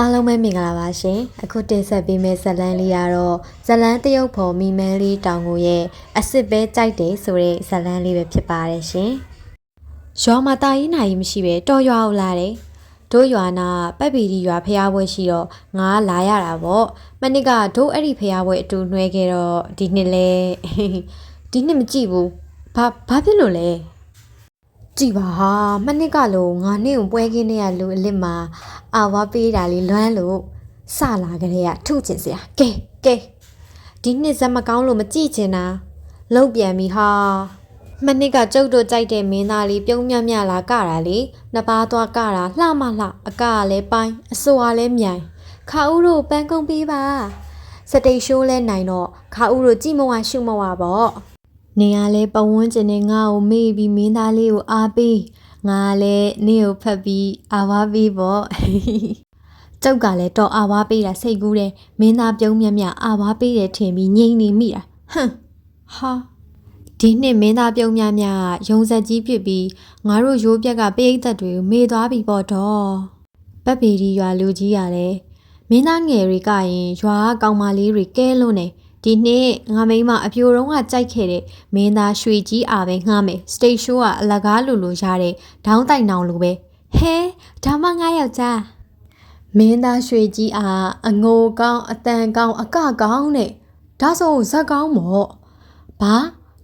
အားလုံးပဲမင်္ဂလာပါရှင်အခုတင်ဆက်ပေးမယ့်ဇတ်လန်းလေးကတော့ဇတ်လန်းတရုတ်ဖော်မိမန်းလေးတောင်ကိုရဲ့အစ်စ်ပဲကြိုက်တယ်ဆိုတဲ့ဇတ်လန်းလေးပဲဖြစ်ပါတယ်ရှင်ရွာမှာတာကြီးနိုင်မရှိပဲတော်ရွာအောင်လာတယ်တို့ရွာနာပတ်ပီဒီရွာဖျားပွဲရှိတော့ငါလာရတာပေါ့မနစ်ကတို့အဲ့ဒီဖျားပွဲအတူနှွဲခဲ့တော့ဒီနှစ်လဲဒီနှစ်မကြည့်ဘူးဘာဘာဖြစ်လို့လဲ ကြည်ပါဟာမနစ်ကလို့ငါနေ့ကိုပွဲခင်းနေရလူအလစ်မှာအာဝါပေးတာလေးလွမ်းလို့စလာကြတဲ့ကထုချင်စရာကဲကဲဒီနှစ်ဇက်မကောင်းလို့မကြည့်ချင်တာလောက်ပြန်ပြီဟာမနစ်ကကျုပ်တို့ကြိုက်တဲ့မင်းသားလေးပြုံးမြမြလာကတာလေနှစ်ပါးသွားကတာလှမလှအကကလည်းပိုင်းအစိုးကလည်းမြိုင်ခါဦးတို့ပန်းကုန်ပေးပါစတိတ်ရှိုးလဲနိုင်တော့ခါဦးတို့ကြည့်မဝရှုမဝပေါ့ နေရလဲပဝန်းကျင်နဲ့ငါ့ကိုမေ့ပြီးမင်းသားလေးကိုအားပေးငါလည်းနေ့ကိုဖက်ပြီးအာဝါပေးပေါ့ကျုပ်ကလည်းတော့အာဝါပေးတာစိတ်ကူးတယ်မင်းသားပြုံးမြတ်မြတ်အာဝါပေးတယ်ထင်ပြီးငြိမ်နေမိတာဟမ်ဟာဒီနှစ်မင်းသားပြုံးမြတ်မြတ်ကရုံဆက်ကြီးဖြစ်ပြီးငါတို့ရိုးပြက်ကပိဋကတ်တွေကိုမေ့သွားပြီပေါ့တော့ပတ်ပီဒီရွာလူကြီးရတယ်မင်းသားငယ်တွေကရင်ရွာကကောင်မလေးတွေကဲလို့နေ ဒီနှစ်ငါမိန်းမအပြိုတုံးကကြိုက်ခဲ့တဲ့မင်းသားရွှေကြီးအားပဲငှားမယ်စတိတ်ရှိုးကအလကားလူလူရတဲ့ဒေါင်းတိုင်နောင်လိုပဲဟဲဒါမှငါယောက်ျားမင်းသားရွှေကြီးအားအငိုကောင်းအတန်ကောင်းအကကောင်းနဲ့ဒါဆိုဇက်ကောင်းမော့ဘာ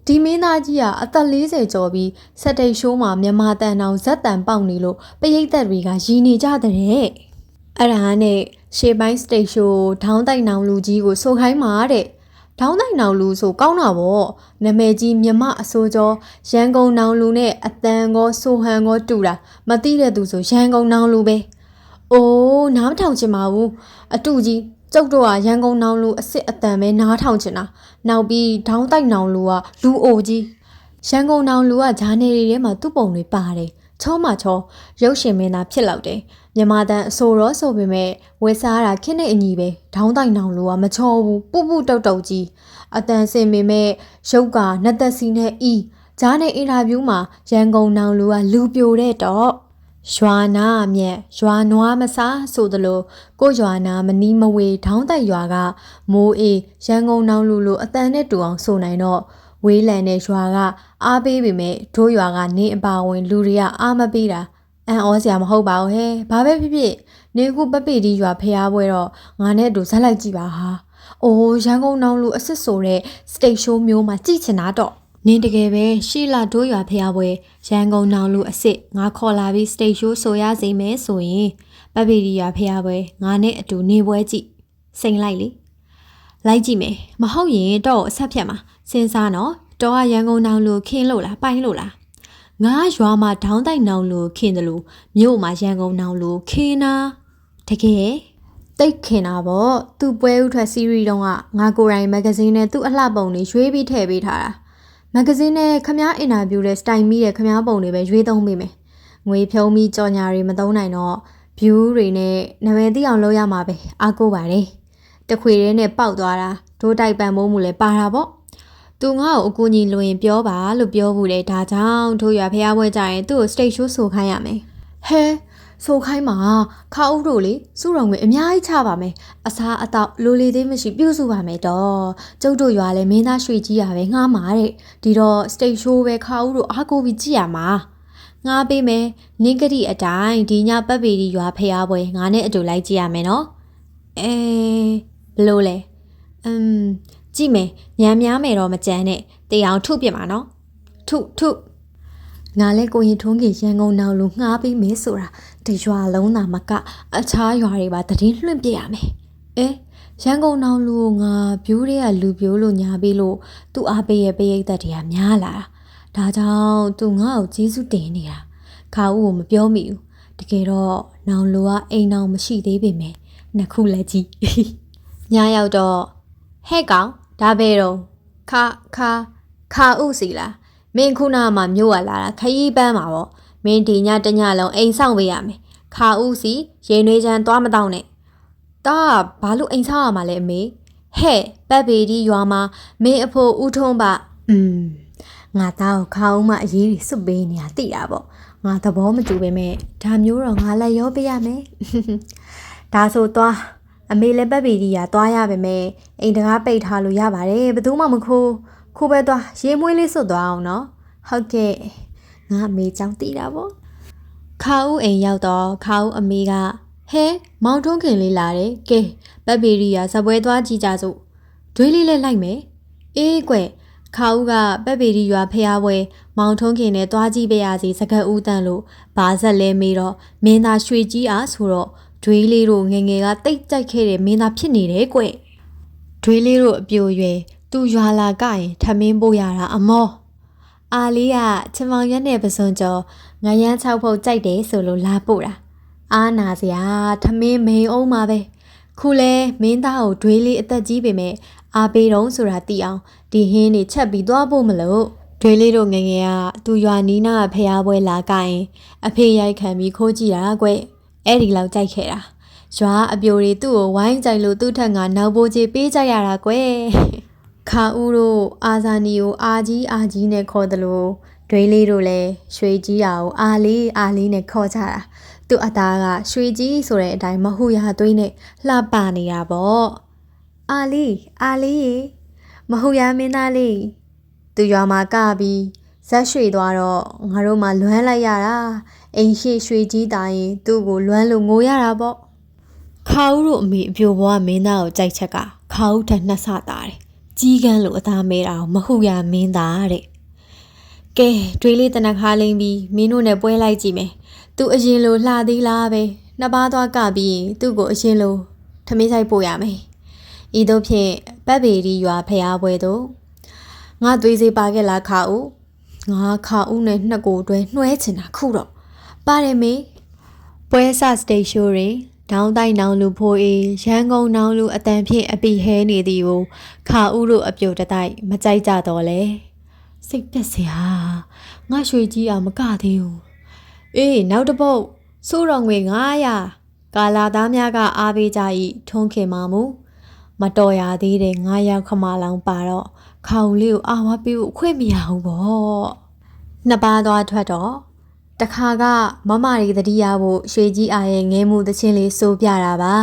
ဒီမင်းသားကြီးကအသက်40ကျော်ပြီးစက်တိတ်ရှိုးမှာမြန်မာတန်တောင်ဇက်တန်ပေါက်နေလို့ပရိသတ်တွေကရည်နေကြတဲ့အဲ့ဒါနဲ့ရှေ့ပိုင်းစတိတ်ရှိုးဒေါင်းတိုင်နောင်လူကြီးကိုဆိုခိုင်းမှာတဲ့ ဒေါင်းတိုင်နောင်လူဆိုကောင်းတာဗောနမဲကြီးမြမအစိုးကျော်ရန်ကုန်နောင်လူနဲ့အတန်ကောဆိုဟန်ကောတူတာမသိတဲ့သူဆိုရန်ကုန်နောင်လူပဲ။အိုးနားမထောင်ချင်ပါဘူး။အတူကြီးကျုပ်တို့ကရန်ကုန်နောင်လူအစ်စ်အတန်ပဲနားထောင်ချင်တာ။နောက်ပြီးဒေါင်းတိုက်နောင်လူကလူအိုကြီး။ရန်ကုန်နောင်လူကဂျာနေရီထဲမှာသူ့ပုံတွေပါတယ်။ ချောမချောရုပ်ရှင်မင်းသားဖြစ်လောက်တယ်။မြမတန်အဆိုရောဆိုပေမဲ့ဝယ်စားတာခင်းနေအညီပဲ။ဒေါင်းတိုက်နောင်လူကမချောဘူး။ပုပုတုတ်တုတ်ကြီး။အတန်စင်ပေမဲ့ရုပ်ကနတ်သက်စီနဲ့အီဂျာနေအင်တာဗျူးမှာရန်ကုန်နောင်လူကလူပြိုတဲ့တော့ရွာနာအမြက်ရွာနွားမစားဆိုသလိုကိုရွာနာမနီးမဝေထောင်းတိုက်ရွာကမိုးအေးရန်ကုန်နောင်လူလိုအတန်နဲ့တူအောင်ဆိုနိုင်တော့ ဝေးလန်တဲ့ရွာကအားပေးပေမဲ့တို့ရွာကနေအပါဝင်လူတွေကအားမပေးတာအန်ဩစရာမဟုတ်ပါဘူးဟဲ့ဘာပဲဖြစ်ဖြစ်နေကူပပေဒီရွာဖျားပွဲတော့ငါနဲ့အတူဇက်လိုက်ကြည့်ပါဟာအိုးရန်ကုန်နောင်လူအစ်စ်ဆိုတဲ့စတိတ်ရှိုးမျိုးမှာကြည့်ချင်တာတော့နင်းတကယ်ပဲရှီလာတို့ရွာဖျားပွဲရန်ကုန်နောင်လူအစ်စ်ငါခေါ်လာပြီးစတိတ်ရှိုးဆိုရစီမယ်ဆိုရင်ပပေဒီရွာဖျားပွဲငါနဲ့အတူနေပွဲကြည့်စိန်လိုက်လေလိုက်ကြည့်မယ်မဟုတ်ရင်တော့အဆက်ဖြတ်မှာ စဉ်းစားနော်တော့ကရန်ကုန်နောင်လူခင်းလို့လားပိုင်းလို့လားငါရွာမှာဒေါင်းတိုက်နောင်လူခင်းတယ်လို့မြို့မှာရန်ကုန်နောင်လူခင်းနာတကယ်တိတ်ခင်တာပေါ့သူ့ပွဲဥထွက်စီရီတုန်းကငါကိုယ်တိုင်မဂဇင်းနဲ့သူ့အလှပုံတွေရွေးပြီးထည့်ပေးထားတာမဂဇင်းနဲ့ခမားအင်တာဗျူးတဲ့စတိုင်မီတဲ့ခမားပုံတွေပဲရွေးသုံးပေးမယ်ငွေဖြုံးပြီးကြော်ညာတွေမသုံးနိုင်တော့ view တွေနဲ့နာမည်သိအောင်လုပ်ရမှာပဲအားကိုးပါတယ်တခွေရဲနဲ့ပေါက်သွားတာဒိုးတိုက်ပံမိုးမှုလည်းပါတာပေါ့ သူငါ့ကိုအကူကြီးလွင်ပြောပါလို့ပြောဘူးလေဒါကြောင့်တို့ရွာဖျားပွဲကြရင်သူ့ကို state show ဆိုခိုင်းရမယ်ဟဲဆိုခိုင်းမှာခါဦးတို့လေစုရုံငွေအများကြီးချပါမယ်အစားအသောက်လိုလေသေးမရှိပြုစုပါမယ်တော့ကျုပ်တို့ရွာလည်းမင်းသားရွှေကြီးရပဲငှားမှာတဲ့ဒီတော့ state show ပဲခါဦးတို့အားကိုးပြီးကြည့်ရမှာငှားပေးမယ်နင်းကတိအတိုင်းဒီညပတ်ပေဒီရွာဖျားပွဲငါနဲ့အတူလိုက်ကြည့်ရမယ်နော်အဲဘယ်လို့လဲอืม ကြည့်မယ်ညံများမယ်တော့မကြမ်းနဲ့တေအောင်ထုပြစ်မှာနော်ထုထုငါလဲကိုရင်ထုံးကြီးရန်ကုန်နောင်လူငှားပြီးမေးဆိုတာဒီရွာလုံးသာမက အခြားရွာတွေပါတည်င်းလွှင့်ပြရမယ်အဲရန်ကုန်နောင်လူကိုငါဘျိုးတွေကလူပြိုးလို့ညာပြီးလို့သူ့အားပေးရဲ့ပရိသတ်တွေကများလာတာဒါကြောင့်သူငါ့ကိုကျေးဇူးတင်နေတာခါဦးကိုမပြောမိဘူးတကယ်တော့နောင်လူကအိမ်နောင်မရှိသေးပေမဲ့နှစ်ခုလက်ကြီးညရောက်တော့ဟဲ့ကောင် ဒါပဲတော့ခါခါခါဥစီလားမင်းခုနကမှမြို့ရလာတာခရီးပန်းမှာပေါ့မင်းဒီညတညလုံးအိမ်ဆောင်ပေးရမယ်ခါဥစီရေနွေးချမ်းသွားမတော့နဲ့တာဘာလို့အိမ်ဆောင်ရမှာလဲအမေဟဲ့ပတ်ပေဒီရွာမှာမင်းအဖိုးဦးထုံးပါอืมငါသားကိုခါဥမအရေးကြီးစွတ်ပေးနေတာသိတာပေါ့ငါသဘောမတူပေမဲ့ဒါမျိုးတော့ငါလည်းရောပေးရမယ်ဒါဆိုသွား အမေလည်းပတ်ပီဒီယာသွားရပါမယ်အိမ်တကားပိတ်ထားလို့ရပါတယ်ဘယ်သူမှမခိုးခိုးပဲသွားရေမွေးလေးစွတ်သွားအောင်နော်ဟုတ်ကဲ့ငါအမေကြောင့်တည်တာပေါ့ခါဦးအိမ်ရောက်တော့ခါဦးအမေကဟဲမောင်ထွန်းခင်လေးလာတယ်ကဲပတ်ပီဒီယာဇပွဲသွားကြည့်ကြစို့ဒွေးလေးလည်းလိုက်မယ်အေးကွခါဦးကပတ်ပီဒီရွာဖျားပွဲမောင်ထွန်းခင်နဲ့တွားကြည့်ပြရစီစကတ်ဦးတန်လို့ဘာဆက်လဲမေးတော့မင်းသားရွှေကြီးအားဆိုတော့ ဒွေးလေးတို့ငယ်ငယ်ကတိတ်ကြိုက်ခဲ့တဲ့မင်းသားဖြစ်နေတယ်ကွဒွေးလေးတို့အပြိုရွယ်သူ့ရွာလာကရင်ထမင်းပို့ရတာအမောအာလေးကချင်မောင်ရက်နဲ့ပစွန်ကျော်ငရမ်း၆ဖုတ်ကြိုက်တယ်ဆိုလို့လာပို့တာအာနာစရာထမင်းမိန်အောင်ပါပဲခုလဲမင်းသားကိုဒွေးလေးအသက်ကြီးပေမဲ့အာပေးတော့ဆိုတာသိအောင်ဒီဟင်းနေချက်ပြီးသွားဖို့မလို့ဒွေးလေးတို့ငယ်ငယ်ကသူရွာနီးနားဖျားပွဲလာကရင်အဖေရိုက်ခံပြီးခိုးကြည့်တာကွ အဲ့ဒီလောက်ကြိုက်ခဲ့တာရွာအပြိုတွေသူ့ကိုဝိုင်းကြိုက်လို့သူ့ထက်ကနောက်ပိုးကြီးပေးကြရတာကွခါဦးတို့အာဇာနီကိုအာကြီးအာကြီးနဲ့ခေါ်တယ်လို့ဒွေးလေးတို့လည်းရွှေကြီးရာကိုအာလေးအာလေးနဲ့ခေါ်ကြတာသူ့အသားကရွှေကြီးဆိုတဲ့အတိုင်းမဟုရသွေးနဲ့လှပနေတာပေါ့အာလီအာလီရေမဟုတ်ရမင်းသားလေးသူရွာမှာကပြီးဇက်ရွှေသွားတော့ငါတို့မှလွမ်းလိုက်ရတာ အိမ်ရှိရွှေကြီးတာရင်သူ့ကိုလွမ်းလို့ငိုရတာပေါ့ခါဦးတို့အမေအပြိုဘွားမင်းသားကိုကြိုက်ချက်ကခါဦးထက်နှစ်ဆတာတယ်ကြီးကန်းလို့အသားမဲတာကိုမဟုတ်ရမင်းသားတဲ့ကဲတွေးလေးတနခါလိမ့်ပြီးမင်းတို့နဲ့ပွဲလိုက်ကြည့်မယ်သူအရင်လိုလှသေးလားပဲနှစ်ပါးသွားကပြီးရင်သူ့ကိုအရင်လိုထမင်းဆိုင်ပို့ရမယ်ဤသို့ဖြင့်ပတ်ပေရီရွာဖျားပွဲသို့ငါသွေးစေးပါခဲ့လားခါဦးငါခါဦးနဲ့နှစ်ကိုတွဲနှွဲချင်တာခုတော့ ပါတယ်မေပွဲဆစတေရှိုးတွင်ဒေါင်းတိုင်းနောင်လူဖိုးအေးရန်ကုန်နောင်လူအတန်ဖြင့်အပိဟဲနေသည်ကိုခါဦးတို့အပြုတ်တတိုက်မကြိုက်ကြတော့လေစိတ်ပျက်စရာငါရွှေကြီးအောင်မကသေးဘူးအေးနောက်တစ်ပုတ်စိုးတော်ငွေ900ကာလာသားများကအားပေးကြ၏ထုံးခင်မာမူမတော်ရသေးတဲ့9ရောက်ခမလောင်ပါတော့ခေါင်လေးကိုအာဝပေးဖို့အခွင့်မရဘူးပေါ့နှစ်ပါးသွားထွက်တော့ တခါကမမရီတတိယဖို့ရွှေကြီးအားရဲ့ငဲမှုသချင်းလေးစိုးပြတာပါ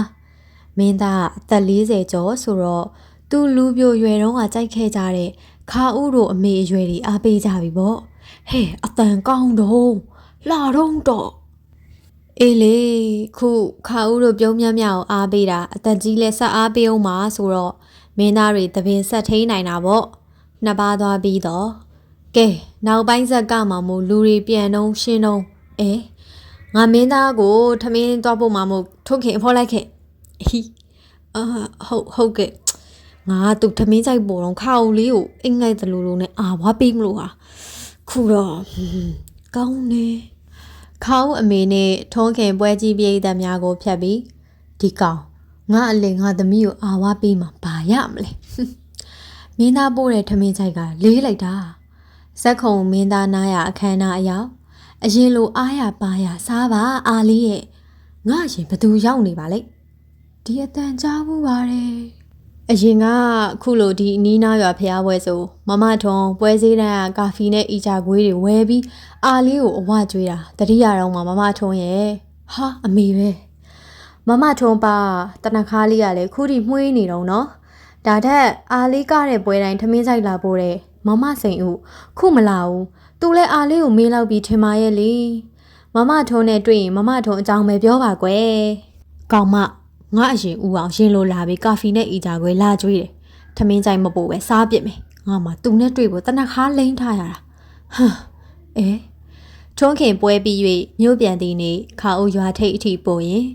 မင်းသားအသက်40ကျော်ဆိုတော့သူလူပြိုရွယ်တုန်းကကြိုက်ခဲ့ကြတဲ့ခါဥတို့အမေအရွယ်တွေအားပေးကြပြီပေါ့ဟဲ့အတန်ကောင်းတော့လာတော့တော့အေးလေခုခါဦးတို့ပြုံးမြမြအောင်အားပေးတာအသက်ကြီးလဲဆက်အားပေးအောင်ပါဆိုတော့မင်းသားတွေတပင်ဆက်ထိန်နိုင်တာပေါ့နှစ်ပါးသွားပြီးတော့ကဲ နောက်ပိုင်းဆက်ကမှမို့လူတွေပြန်တော့ရှင်းတော့အဲငါမင်းသားကိုထမင်းသွားဖို့မှမို့ထုတ်ခင်အဖော်လိုက်ခဲ့ဟီအာဟုတ်ဟုတ်ကဲ့ငါသူထမင်းကြိုက်ပေါ်တော့ခါဦးလေးကိုအိမ်ငိုက်သလိုလိုနဲ့အာဝါပေးမလို့ဟာခုတော့ကောင်းနေခေါင်းအမေနဲ့ထုံးခင်ပွဲကြီးပြည်သက်များကိုဖြတ်ပြီးဒီကောင်ငါအလင်ငါသမီးကိုအာဝါပေးမှာဘာရမလဲမင်းသားပို့တဲ့ထမင်းချိုက်ကလေးလိုက်တာ ဇက်ခုံမင်းသားနားရအခမ်းအနားအရောက်အရင်လိုအားရပါရစားပါအာလေးရဲ့ငါရင်ဘသူရောက်နေပါလဲဒီအတန်ကြားဘူးပါတယ်အရင်ကခုလိုဒီနီးနားရွာဖျားပွဲဆိုမမထွန်းပွဲစည်းတန်းကကာဖီနဲ့အီချာခွေးတွေဝဲပြီးအာလေးကိုအဝကျွေးတာတတိယတော့မှမမထွန်းရဲ့ဟာအမေပဲမမထွန်းပါတနခါလေးကလည်းခုထိမှွေးနေတော့နော်ဒါထက်အာလေးကတဲ့ပွဲတိုင်းထမင်းဆိုင်လာပို့တဲ့ မမစိန်ဦးခုမလာဘူးသူလည်းအာလေးကိုမေးလောက်ပြီးထင်ပါရဲ့လေမမထွန်းနဲ့တွေ့ရင်မမထွန်းအကြောင်းပဲပြောပါကွယ်ကောင်မငါအရင်ဦးအောင်ရင်လိုလာပြီးကာဖီနဲ့အီဂျာခွေလာကျွေးတယ်။ထမင်းကြိုင်မပို့ပဲစားပစ်မယ်။ငါမှသူနဲ့တွေ့ဖို့တနခါလိမ့်ထားရတာ။ဟမ်အဲထုံးခင်ပွဲပြီး၍မြို့ပြန်သည်နေ့ခါအိုရွာထိတ်အထိပို့ရင်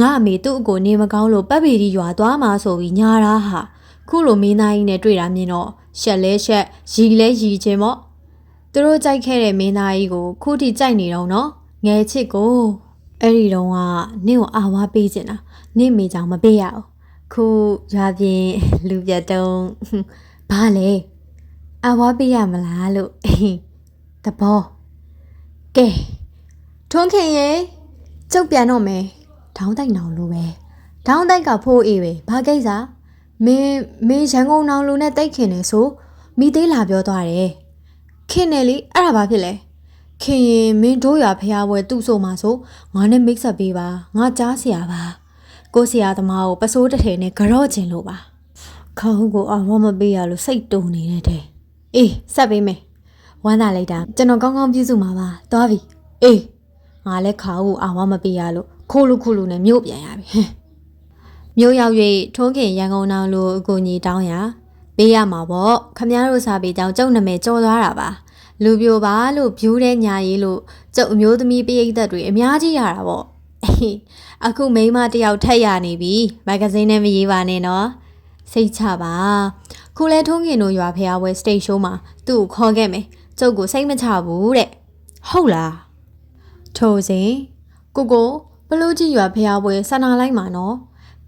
ငါအမေသူ့အကိုနေမကောင်းလို့ပတ်ပီဒီရွာသွားမှာဆိုပြီးညာတာဟာခုလိုမင်းသားကြီးနဲ့တွေ့တာမြင်တော့ ရှက်လဲရှက်ရီလဲရီခြင်းပေါ့သူတို့ကြိုက်ခဲ့တဲ့မင်းသားကြီးကိုခုထိကြိုက်နေတော့နော်ငယ်ချစ်ကိုအဲ့ဒီတော့ကနင့်ကိုအာဝါပေးချင်တာနေမိကြောင်မပေးရအောင်ခုရွာပြင်လူပြတ်တုံးဘာလဲအဝါပေးရမလားလို့တဘောကဲထွန်းခင်ရေကျုပ်ပြန်တော့မယ်ထောင်းတိုက်နောင်လိုပဲထောင်းတိုက်ကဖိုးအေးပဲဘာကိစ္စ မင်းမင်းရန်ကုန်နောင်လိုနဲ့တိတ်ခင်နေဆိုမိသေးလာပြောသွားတယ်ခင်နေလေအဲ့ဒါဘာဖြစ်လဲခင်ရင်မင်းတို့ရဖျားပွဲသူ့ဆိုမှာဆိုငါနဲ့မိတ်ဆက်ပေးပါငါကြားเสียပါ ကိုဆရာသမားကိုပစိုးတစ်ထည်နဲ့ကြော့ကျင်လို့ပါခေါင်းကိုအဝမပေးရလို့စိတ်တုန်နေတဲ့တဲ့အေးဆက်ပေးမယ်ဝမ်းသာလိုက်တာကျွန်တော်ကောင်းကောင်းပြုစုမှာပါသွားပြီအေးငါလည်းခါကိုအဝမပေးရလို့ခိုးလူခိုးလူနဲ့မြို့ပြန်ရပြီဟင် မြို့ရောက်၍ထုံးခင်ရန်ကုန်တောင်လိုအကူကြီးတောင်းရပေးရမှာပေါ့ခမည်းတော်စာပေကြောင့်ကျုပ်နာမည်ကြော်သွားတာပါလူပြိုပါလို့ဖြူးတဲ့ညာရီလို့ကျုပ်အမျိုးသမီးပိရိသတ်တွေအများကြီးရတာပေါ့အေးအခုမိန်းမတစ်ယောက်ထက်ရနေပြီမဂ္ဂဇင်းနဲ့မရေးပါနဲ့နော်စိတ်ချပါခုလဲထုံးခင်တို့ရွာဖျားပွဲစတိတ်ရှိုးမှာသူ့ကိုခေါ်ခဲ့မယ်ကျုပ်ကိုစိတ်မချဘူးတဲ့ဟုတ်လားထိုစဉ်ကိုကိုဘလို့ကြီးရွာဖျားပွဲဆန္ဒလိုက်မှာနော်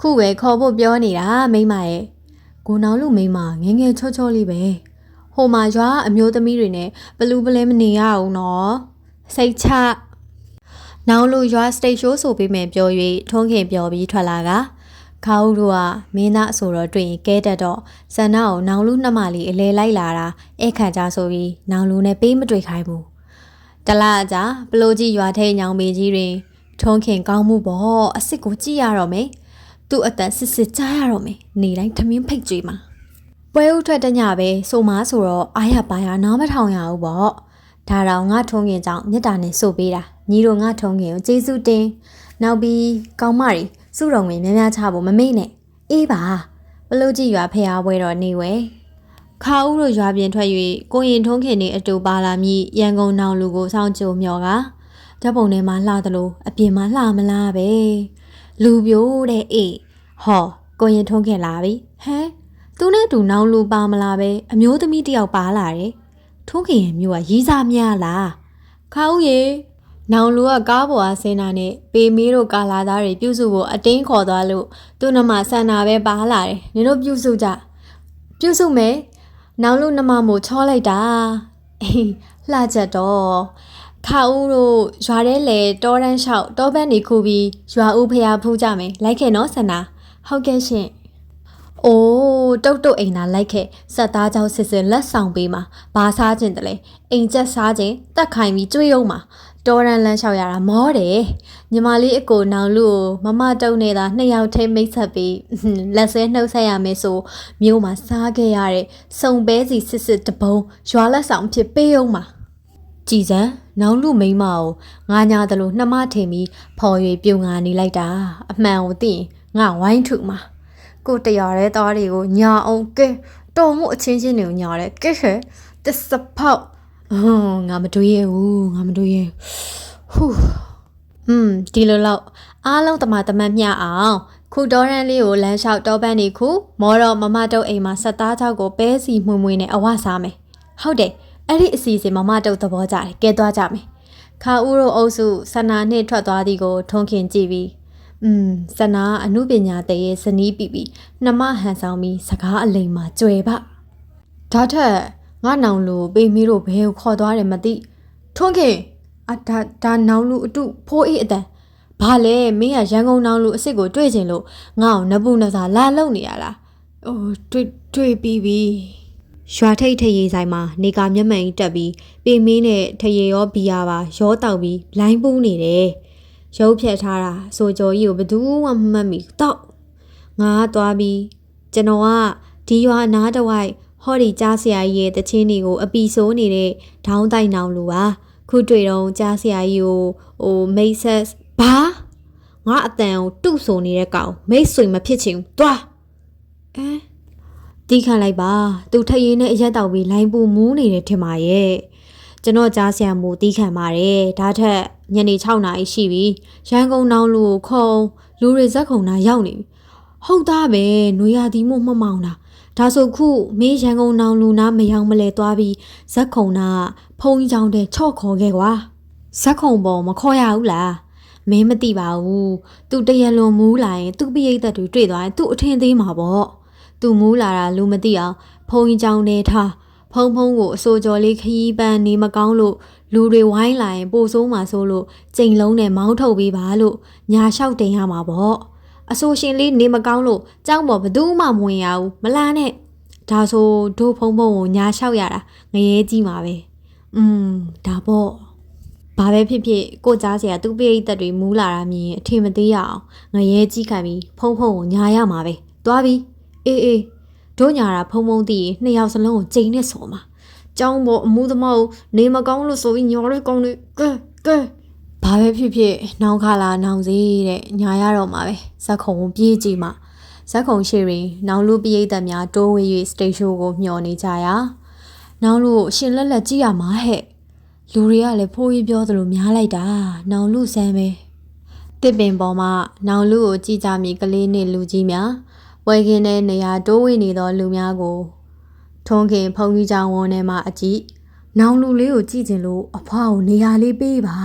ခုပဲခေါ်ဖို့ပြောနေတာမိန်းမရဲ့ကိုနောင်လူမိန်းမငယ်ငယ်ချောချောလေးပဲဟိုမှာရွာအမျိုးသမီးတွေနဲ့ဘလူးပလဲမနေရအောင်နော်စိတ်ချနောင်လူရွာစတိတ်ရှိုးဆိုပေးမယ်ပြော၍ထုံးခင်ပြောပြီးထွက်လာကခါဦးတို့ကမင်းသားဆိုတော့တွေ့ရင်ကဲတက်တော့ဇန်နာကိုနောင်လူနှစ်မလေးအလဲလိုက်လာတာအဲ့ခံကြဆိုပြီးနောင်လူနဲ့ပေးမတွေ့ခိုင်းဘူးတလားအကြာပလိုကြီးရွာထဲညောင်မေကြီးတွင်ထုံးခင်ကောင်းမှုပေါ့အစ်စ်ကိုကြည့်ရတော့မယ် သူ့အတန်စစ်စစ်ကြားရတော့မယ်နေတိုင်းထမင်းဖိတ်ကြွေးမှာပွဲဥထွက်တဲ့ညပဲဆိုမားဆိုတော့အားရပါရနားမထောင်ရဘူးပေါ့ဒါတော့ငါထုံးခင်ကြောင့်မြတ်တာနဲ့ဆိုပေးတာညီတို့ငါထုံးခင်ကိုကျေးဇူးတင်နောက်ပြီးကောင်းမရီစုတော်ဝင်များများချဖို့မမေ့နဲ့အေးပါဘလို့ကြည့်ရွာဖျားပွဲတော့နေဝဲခါဦးတို့ရွာပြင်ထွက်၍ကိုရင်ထုံးခင်နေအတူပါလာမည်ရန်ကုန်နောင်လူကိုစောင့်ကြုံမျောကဓာတ်ပုံထဲမှာလှသလိုအပြင်မှာလှမလားပဲ လူပြိုးတဲ့အေးဟောကိုရင်ထုံးခင်လာပြီဟမ်သူနဲ့တူနောင်လူပါမလားပဲအမျိုးသမီးတစ်ယောက်ပါလာတယ်ထုံးခင်ရဲ့မျိုးကရီးစားများလားခါဦးရေနောင်လူကကားပေါ်အားဆင်းတာနဲ့ပေမီးတို့ကာလာသားတွေပြုစုဖို့အတင်းခေါ်သွားလို့သူ့နှမဆန္နာပဲပါလာတယ်နင်တို့ပြုစုကြပြုစုမယ်နောင်လူနှမမို့ချောလိုက်တာအေးလှချက်တော့ ခါဦးတို့ရွာထဲလေတောတန်းလျှောက်တောပန်းနေခုပြီးရွာဦးဖျားဖူးကြမယ်လိုက်ခဲ့နော်ဆန္နာဟုတ်ကဲ့ရှင် ။အိုးတုတ်တုတ်အိမ်သာလိုက်ခဲ့။ဆက်သားเจ้าစစ်စစ်လက်ဆောင်ပေးမှာ။ဘာစားခြင်းတလဲ။အိမ်ကျက်စားခြင်းတက်ခိုင်ပြီးကြွေးအောင်မှာ။တော်ရန်လန်းလျှောက်ရတာမောတယ်။ညီမလေးအကိုနောင်လူကိုမမတုံနေတာနှစ်ယောက်ထဲမိတ်ဆက်ပြီးလက်ဆဲနှုတ်ဆက်ရမယ်ဆိုမျိုးမှာစားခဲ့ရတဲ့စုံပဲစီစစ်စစ်တပုံရွာလက်ဆောင်ဖြစ်ပေးအောင်မှာ။ကြည်စံ နောင်လူမိန်းမကိုငါညာတယ်လို့နှမထင်ပြီးဖော်၍ပြုံငါနေလိုက်တာအမှန်ကိုသိရင်ငါဝိုင်းထုမှာကိုတရားရဲသားတွေကိုညာအောင်ကဲတော်မှုအချင်းချင်းတွေကိုညာတယ်ကဲဟဲ့တစဖောက်ဟွန်းငါမတွေးရဘူးငါမတွေးရဟူးอืมဒီလိုလောက်အားလုံးတမတမတ်မျှအောင်ခုတော်ရန်လေးကိုလမ်းလျှောက်တောပန်းနေခုမောတော့မမတုတ်အိမ်မှာဆက်သားချောက်ကိုပဲစီမှွေမှွေနဲ့အဝစားမယ်ဟုတ်တယ် အဲ့ဒီအစီအစဉ်မမတုတ်သဘောကျတယ်ကဲသွားကြမယ်ခါဦးတို့အုပ်စုဆန္နာနှင့်ထွက်သွားသည်ကို ထုံးခင်ကြည့်ပြီးอืมစနာအမှုပညာတရဲ့ဇနီးပြီပြီနှမဟန်ဆောင်ပြီးစကားအလိမ်မှာကြွယ်ပါဒါထက်ငါနောင်လူပေမီတို့ဘဲကိုခေါ်သွားတယ်မသိထွန်းခင်အဒါဒါနောင်လူအတုဖိုးအေးအတန်ဘာလဲမင်းကရန်ကုန်နောင်လူအစ်စ်ကိုတွေ့ချင်လို့ငါ့ကိုနဘူးနစားလာလုံနေရလားအိုးတွေ့တွေ့ပြီးပြီ ရွာထိတ်ထရေဆိုင်မှာနေကမျက်မှန်ကြီးတက်ပြီးပေမင်းနဲ့ထရေရောဘီယာပါရောတောက်ပြီးလိုင်းပူးနေတယ်ရုပ်ဖြတ်ထားတာဆိုကြော်ကြီးကိုဘယ်သူမှမမှတ်မိတော့ငါကသွားပြီးကျွန်တော်ကဒီရွာအနားတစ်ဝိုက်ဟော်ဒီကြားဆရာကြီးရဲ့တချင်းတွေကိုအပီဆိုးနေတဲ့ဒေါင်းတိုက်နောင်လူပါခုတွေ့တော့ကြားဆရာကြီးကိုဟိုမိတ်ဆက်ဘာငါအတန်ကိုတုဆိုနေတဲ့ကောင်မိတ်ဆွေမဖြစ်ချင်ဘူးသွားအဲ တီးခံလိုက်ပါသူထရင်နဲ့အရက်တောက်ပြီးလိုင်းပူမူးနေတယ်ထင်ပါရဲ့ကျွန်တော်ကြားဆရာမို့တီးခံပါတယ်ဒါထက်ညနေ6နာရီရှိပြီရန်ကုန်နောင်လူကိုခုံလူတွေဇက်ခုံနာရောက်နေပြီဟုတ်သားပဲနွေရာသီမို့မမောင်တာဒါဆိုခုမင်းရန်ကုန်နောင်လူနာမယောင်မလဲသွားပြီးဇက်ခုံနာဖုံကြီးချောင်းတဲ့ချော့ခေါ်ခဲ့ကွာဇက်ခုံပေါ်မခေါ်ရဘူးလားမင်းမသိပါဘူးသူတရလွန်မူးလာရင်သူ့ပိရိသတ်တွေတွေ့သွားရင်သူ့အထင်သေးမှာပေါ့ သူမူးလာတာလူမသိအောင်ဖုံကြီးချောင်းနဲ့ထားဖုံဖုံကိုအစိုးကြော်လေးခရီးပန်းနေမကောင်းလို့လူတွေဝိုင်းလာရင်ပိုဆိုးမှဆိုလို့ကြိမ်လုံးနဲ့မောင်းထုတ်ပေးပါလို့ညာလျှောက်တင်ရမှာပေါ့အဆိုရှင်လေးနေမကောင်းလို့ကြောက်ပေါ်ဘသူမှမဝင်ရဘူးမလားနဲ့ဒါဆိုဒို့ဖုံဖုံကိုညာလျှောက်ရတာငရဲကြီးမှာပဲอืมဒါပေါ့ဘာပဲဖြစ်ဖြစ်ကိုကြားစရာသူ့ပိရိတ်သက်တွေမူးလာတာမြင်ရင်အထင်မသေးရအောင်ငရဲကြီးခံပြီးဖုံဖုံကိုညာရမှာပဲသွားပြီ အေးအေးတို့ညာတာဖုံဖုံသိရင်နှစ်ယောက်စလုံးကိုချိန်နဲ့ဆော်မှာကျောင်းပေါ်အမှုသမားကိုနေမကောင်းလို့ဆိုပြီးညော်လေးကောင်းလေးကဲကဲဘာပဲဖြစ်ဖြစ်နောင်ခလာနောင်စီတဲ့ညာရတော့မှာပဲဇက်ခုံကိုပြေးကြည့်မှာဇက်ခုံရှိရင်နောင်လူပိရိတ်သက်များတိုးဝေး၍စတေရှိုးကိုမျှော်နေကြရာနောင်လူကိုအရှင်လက်လက်ကြည့်ရမှာဟဲ့လူတွေကလည်းဖိုးကြီးပြောသလိုများလိုက်တာနောင်လူဆန်းပဲတစ်ပင်ပေါ်မှာနောင်လူကိုကြည်ကြမိကလေးနဲ့လူကြီးများ ဝယ်ခင်းတဲ့နေရာတိုးဝင်နေသောလူများကိုထုံးခင်ဖုန်ကြီးကြောင်ဝန်ထဲမှာအကြည့်နောင်လူလေးကိုကြည့်ကျင်လို့အဖွားကိုနေရာလေးပေးပါ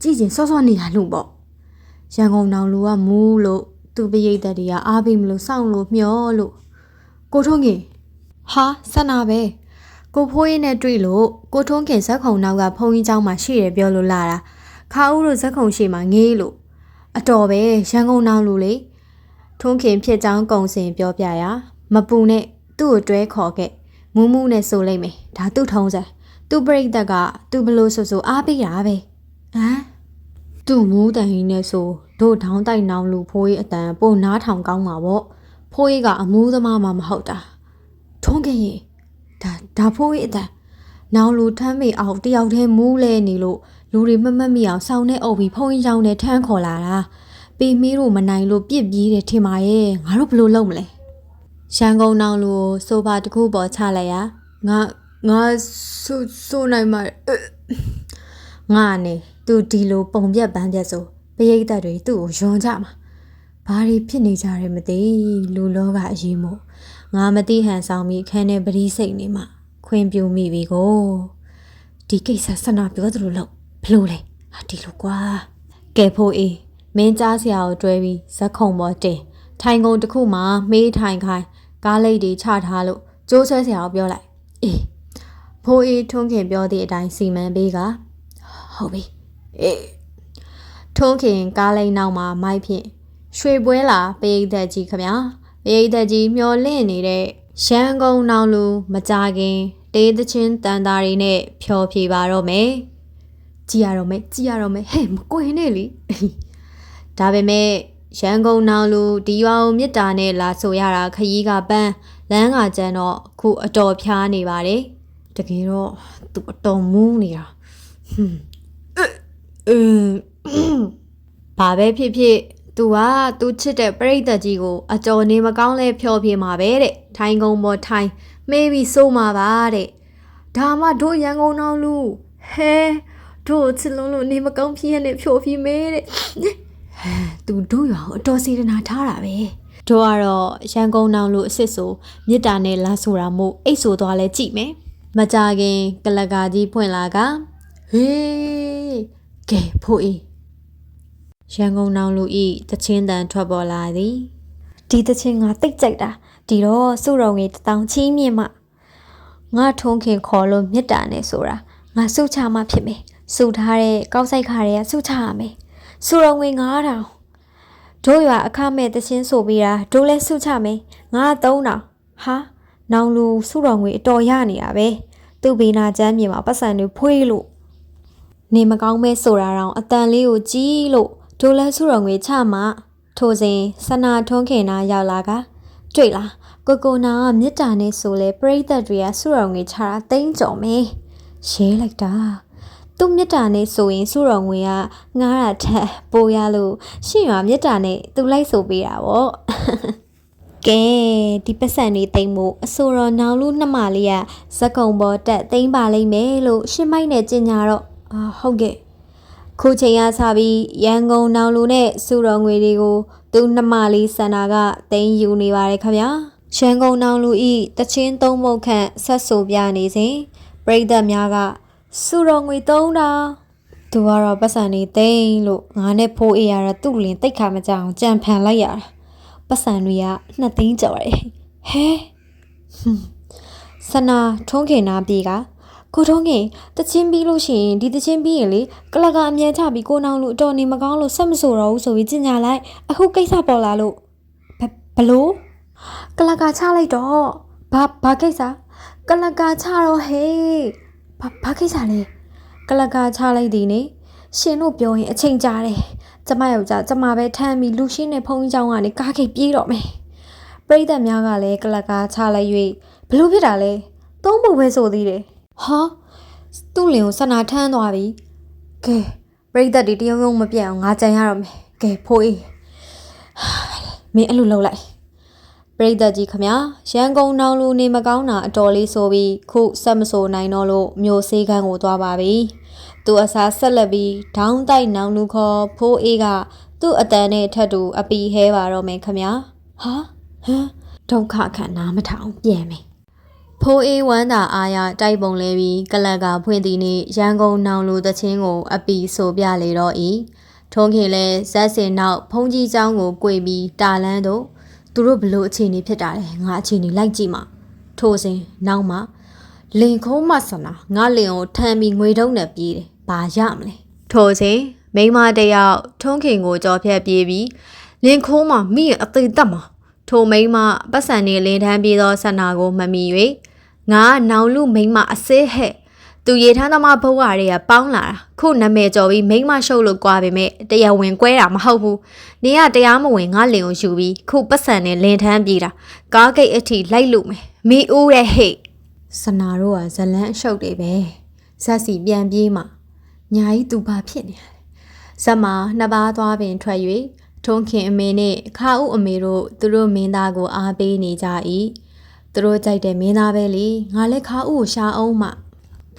ကြည့်ကျင်စောစောနေရာလို့ပေါ့ရန်ကုန်နောင်လူကမူးလို့သူပရိသတ်တွေကအားပေးမလို့စောင့်လို့မျောလို့ကိုထုံးခင်ဟာဆန္နာပဲကိုဖိုးရင်းနဲ့တွေ့လို့ကိုထုံးခင်ဇက်ခုံနောက်ကဖုန်ကြီးကြောင်မှာရှိတယ်ပြောလို့လာတာခါဦးတို့ဇက်ခုံရှိမှာငေးလို့အတော်ပဲရန်ကုန်နောင်လူလေး ထုံးခင်ဖြစ်ကြောင်းကုံစင်ပြောပြရာမပူနဲ့သူ့ကိုတွဲခေါ်ခဲ့မူးမူးနဲ့ဆိုလိုက်မယ်ဒါသူ့ထုံးစံသူ့ပြိတ္တကသူ့ဘလို့ဆိုဆိုအားပေးတာပဲဟမ်သူ့မူးတန်ကြီးနဲ့ဆိုတို့ထောင်းတိုက်နောင်လူဖိုးကြီးအတန်ပို့နားထောင်ကောင်းမှာပေါ့ဖိုးကြီးကအမူးသမားမှမဟုတ်တာထုံးခင်ရင်ဒါဒါဖိုးရဲ့အတန်နောင်လူထမ်းမေအောင်တယောက်တည်းမူးလဲနေလို့လူတွေမမတ်မိအောင်စောင်းနဲ့အုပ်ပြီးဖုံးကြီးချောင်းနဲ့ထမ်းခေါ်လာတာ ပေမီးတို့မနိုင်လို့ပြစ်ပြေးတယ်ထင်ပါရဲ့ငါတို့ဘယ်လိုလုပ်မလဲရန်ကုန်နောင်လူကိုဆိုဖာတစ်ခုပေါ်ချလိုက်ရငါငါဆိုဆိုနိုင်မှာငါနဲ့သူဒီလိုပုံပြက်ပန်းပြက်ဆိုပရိသတ်တွေသူ့ကိုယွန်ကြမှာဘာတွေဖြစ်နေကြရဲမသိလူလောကအရေးမို့ငါမတိဟန်ဆောင်ပြီးခန်းထဲပရိစိတ်နေမှခွင်ပြူမိပြီကိုဒီကိစ္စဆန္ဒပြောသလိုလုပ်ဘလို့လဲဟာဒီလိုကွာကဲဖို့အေး မင်းကြားစရာကိုတွဲပြီးဇက်ခုံပေါ်တင်ထိုင်ကုန်တစ်ခုမှမေးထိုင်ခိုင်းကားလိတ်တွေချထားလို့ကျိုးဆွဲစရာကိုပြောလိုက်အေးဖိုးအေးထွန်းခင်ပြောသည့်အတိုင်းစီမံပေးကဟုတ်ပြီအေးထွန်းခင်ကားလိတ်နောက်မှာမိုက်ဖြင့်ရွှေပွဲလာပိတ်သက်ကြီးခမညာရိတ်သက်ကြီးမျောလင့်နေတဲ့ရန်ကုန်နောင်လူမကြခင်တေးသချင်းတန်သားတွေနဲ့ဖျော်ဖြေပါတော့မယ်ကြည်ရတော့မယ်ကြည်ရတော့မယ်ဟဲ့မကွင်နဲ့လေ ဒါပေမဲ့ရန်ကုန်နောင်လူဒီရွာကိုမြစ်တာနဲ့လာဆိုရတာခရီးကပန်းလမ်းကကျန်းတော့ခုအတော်ဖြားနေပါတယ်တကယ်တော့သူအတော်မူးနေတာဟွန်းအင်းဘာပဲဖြစ်ဖြစ် तू က तू ချစ်တဲ့ပြိတ္တကြီးကိုအကျော်နေမကောင်းလဲဖျော်ဖြေမှာပဲတဲ့ထိုင်းကုန်းပေါ်ထိုင်းမေးပြီးစိုးမှာပါတဲ့ဒါမှတို့ရန်ကုန်အောင်လူဟဲတို့ချစ်လုံးလို့နေမကောင်းဖြစ်ရနဲ့ဖျော်ဖြေမေးတဲ့ ဟဲ तू တို့ရောအတော်စေတနာထားတာပဲတို့ကတော့ရန်ကုန်အောင်လူအစ်စ်ဆိုမြစ်တာနဲ့လာဆိုတာမို့အိတ်ဆိုသွားလဲကြည့်မယ်မကြခင် ကလကာကြီးဖွင့်လာကဟေးကဲဖို့အေးရန်ကုန်နောင်လူဤတချင်းတန်ထွက်ပေါ်လာသည်ဒီတချင်းငါတိတ်ကြိုက်တာဒီတော့စုရုံကြီးတထောင်ချင်းမြင့်မှငါထုံးခင်ခေါ်လို့မြစ်တာနဲ့ဆိုတာငါစုချမှဖြစ်မယ်စုထားတဲ့ကောက်ဆိုင်ခါတွေကစုချရမယ် စုရုံငွေ9000တို့ရွာအခမဲ့တချင်းဆိုပြီးတာတို့လဲစုချမယ်ငါ3000ဟာနောင်လူစုရုံငွေအတော်ရနေတာပဲသူ့ဘေးနာချမ်းမြေမှာပတ်စံတွေဖွေးလို့နေမကောင်းမဲဆိုတာတော့အတန်လေးကိုကြီးလို့ဒိုလဲစုတော်ငွေချမှထိုစဉ်ဆနာထုံးခင်နာရောက်လာကတွေ့လားကိုကိုနာကမြစ်တာနဲ့ဆိုလဲပြိသက်တွေကစုတော်ငွေချတာတိမ့်ကြော်မဲရေးလိုက်တာ သူမြစ်တာနဲ့ဆိုရင်စုတော်ငွေကငားတာထက်ပိုရလို့ရှင့်ရွာမြစ်တာနဲ့သူလိုက်ဆိုပေးတာဗောကဲဒီပတ်စံလေးတိမ့်မို့အဆိုတော်နောင်လူနှမလေးကဇက်ကုံပေါ်တက်တိမ့်ပါလိမ့်မယ်လို့ရှင်းမိုက်နဲ့ကြင်ညာတော့အာဟုတ်ကဲ့ခုချိန်ရဆပြီးရန်ကုန်နောင်လူနဲ့စုတော်ငွေတွေကိုသူနှမလေးစန္ဒာကတိမ့်ယူနေပါတယ်ခင်ဗျာရန်ကုန်နောင်လူဤတချင်းသုံးမုတ်ခန့်ဆက်ဆိုပြနေစဉ်ပရိသတ်များက စုတော်ငွေသုံးတာသူကတော့ပတ်စံနေတိမ့်လို့ငါနဲ့ဖိုးအေးရတာသူ့လင်တိတ်ခါမကြအောင်ကြံဖန်လိုက်ရတာပတ်စံတွေကနှစ်သိန်းကျော်တယ်ဟဲဟွန်းစနာထုံးခင်နာပြေကကိုထုံးခင်တချင်းပြီးလို့ရှိရင်ဒီတချင်းပြီးရင်လေကလကအမြန်ချပြီးကိုနောင်လူအတော်နေမကောင်းလို့ဆက်မဆိုတော့ဘူးဆိုပြီးကြင်ညာလိုက်အခုကိစ္စပေါ်လာလို့ဘဘလို့ကလကချလိုက်တော့ဘာဘာကိစ္စကလကချတော့ဟေး ဘာဘာကိစ္စလဲကလကာချလိုက်သည်နေရှင်တို့ပြောရင်အချိန်ကြာတယ်ကျမယောက်ျားကျမပဲထမ်းပြီးလူရှင်းနဲ့ဖုန်းကြီးကြောင်းကနေကားခိတ်ပြေးတော့မယ်ပြိတ္တများကလည်းကလကာချလိုက်၍ဘလို့ဖြစ်တာလဲသုံးဖို့ပဲဆိုသေးတယ်ဟာသူ့လင်ကိုစနာထမ်းသွားပြီကဲပြိတ္တတွေတရုံရုံမပြတ်အောင်ငါကြံရတော့မယ်ကဲဖိုးအေးမင်းအဲ့လိုလုပ်လိုက် ပရိသတ်ကြီးခမရန်ကုန်နောင်လူနေမကောင်းတာအတော်လေးဆိုပြီးခုဆက်မဆိုနိုင်တော့လို့မျိုးစေးခန်းကိုသွားပါပြီ။သူအစားဆက်လက်ပြီးဒေါင်းတိုက်နောင်လူခေါ်ဖိုးအေးကသူ့အတန်နဲ့ထပ်တူအပီဟဲပါတော့မယ်ခမရ။ဟာဟမ်ဒုက္ခခံနာမထောင်ပြန်မယ်။ဖိုးအေးဝမ်းသာအားရတိုက်ပုံလဲပြီးကလက်ကဖွင့်သည်နေ့ရန်ကုန်နောင်လူတချင်းကို အပီဆိုပြလေတော့ဤထုံးခင်လဲဇက်စင်နောက်ဖုန်ကြီးเจ้าကို꿰ပြီးတာလန်းတို့ သူတို့ဘလို့အခြေအနေဖြစ်တာလဲငါအခြေအနေလိုက်ကြည့်မှာထိုစဉ်နောက်မှာလင်ခုံးမဆနာငါလင်ကိုထမ်းပြီးငွေတုံးနဲ့ပြေးတယ်ဘာရမလဲထိုစဉ်မိန်းမတစ်ယောက်ထုံးခင်ကိုကြော်ဖြတ်ပြေးပြီးလင်ခုံးမှာမိရဲ့အသေးတက်မှာထိုမိန်းမပတ်စံနေလင်ထမ်းပြေးသောဆန္နာကိုမမီ၍ငါနောင်လူမိန်းမအစဲဟဲ့ သူရေထမ်းသမားဘုရားတွေကပေါင်းလာတာခုနာမည်ကြော်ပြီးမိန်းမရှုပ်လို့ကြွားပေမဲ့တရားဝင်ကွဲတာမဟုတ်ဘူး။နေကတရားမဝင်ငါလင်ကိုယူပြီးခုပတ်စံနဲ့လင်ထမ်းပြေးတာကားဂိတ်အထိလိုက်လို့မယ်။မီဦးရဲ့ဟိတ်စနာတို့ကဇလန်းအရှုပ်တွေပဲ။ဇက်စီပြန်ပြေးမှညာကြီးသူဘာဖြစ်နေရလဲ။ဇက်မှာနှစ်ပါးသွားပင်ထွက်၍ထုံးခင်အမေနဲ့ခါဦးအမေတို့သူတို့မင်းသားကိုအားပေးနေကြ၏။သူတို့ကြိုက်တဲ့မင်းသားပဲလေ။ငါလည်းခါဦးကိုရှာအောင်မှ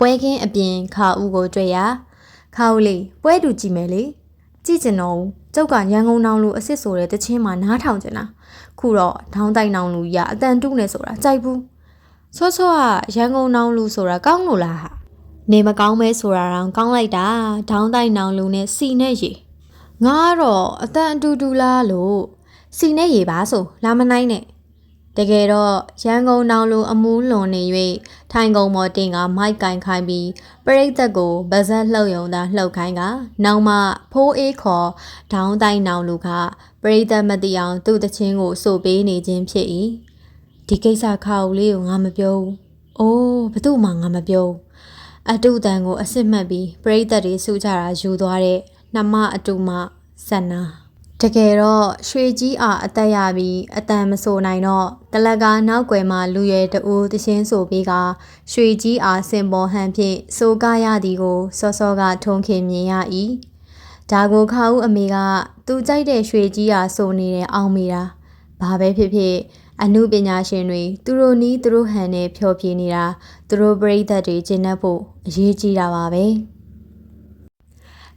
ပွဲခင်းအပြင်ခါဦးကိုတွေ့ရခါဦးလေးပွဲတူကြည့်မယ်လေ။ကြည့်ကျင်တော့ကျုပ်ကရန်ကုန်နောင်လူအစ်စ်ဆိုတဲ့တချင်းမှာနားထောင်ကျင်တာခုတော့ထောင်းတိုက်နောင်လူရအတန်တူးနေဆိုတာကြိုက်ဘူးဆော့ဆော့ကရန်ကုန်နောင်လူဆိုတာကောင်းလို့လားဟာနေမကောင်းမဲဆိုတာတောင်ကောင်းလိုက်တာထောင်းတိုက်နောင်လူနဲ့စီနဲ့ရေငါကတော့အတန်အတူတူလားလို့စီနဲ့ရေပါဆိုလာမနိုင်နဲ့ တကယ်တော့ရန်ကုန်နောင်လူအမူးလွန်နေ၍ထိုင်ကုန်မော်တင်ကမိုက်ကင်ခိုင်းပြီးပရိသတ်ကိုဗဇက်လှုပ်ယုံသာလှုပ်ခိုင်းကနောက်မှဖိုးအေးခေါ်ဒေါင်းတိုင်းနောင်လူကပရိသတ်မသိအောင်သူ့တချင်းကိုဆိုပေးနေခြင်းဖြစ်၏ဒီကိစ္စခါဦးလေးကိုငါမပြောဘူး။အိုးဘသူမှငါမပြောဘူး။အတူတန်ကိုအစ်စ်မှတ်ပြီးပရိသတ်တွေစုကြတာယူသွားတဲ့နှမအတူမဆန္နာ တကယ်တော့ရွှေကြီးအားအသက်ရပြီးအတန်မဆိုနိုင်တော့တလကနောက်ွယ်မှာလူရဲတူတချင်းဆိုပြီးကရွှေကြီးအားစင်ပေါ်ဟန်ဖြင့်စိုးကားရသည်ကိုစောစောကထုံခင်မြင်ရ၏ဒါကိုခါဦးအမေကသူကြိုက်တဲ့ရွှေကြီးအားဆိုနေတဲ့အောင်မိတာဘာပဲဖြစ်ဖြစ်အမှုပညာရှင်တွေသူတို့နီးသူတို့ဟန်နဲ့ဖြောပြနေတာသူတို့ပြိဿတ်တွေကျင့်တတ်ဖို့အရေးကြီးတာပါပဲ။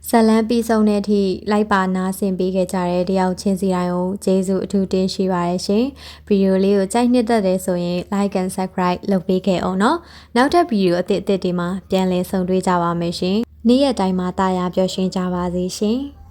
ဇလန်းပြီးဆုံးတဲ့အထိလိုက်ပါနာဆင်ပေးခဲ့ကြတဲ့တယောက်ချင်းစီတိုင်းကိုကျေးဇူးအထူးတင်ရှိပါတယ်ရှင်။ဗီဒီယိုလေးကိုကြိုက်နှစ်သက်တယ်ဆိုရင် like and subscribe လုပ်ပေးခဲ့အောင်နော်။နောက်ထပ်ဗီဒီယိုအသစ်အသစ်တွေမှာပြန်လည်ဆုံတွေ့ကြပါမယ်ရှင်။နေ့ရက်တိုင်းမှာတာယာပျော်ရွှင်ကြပါစေရှင်။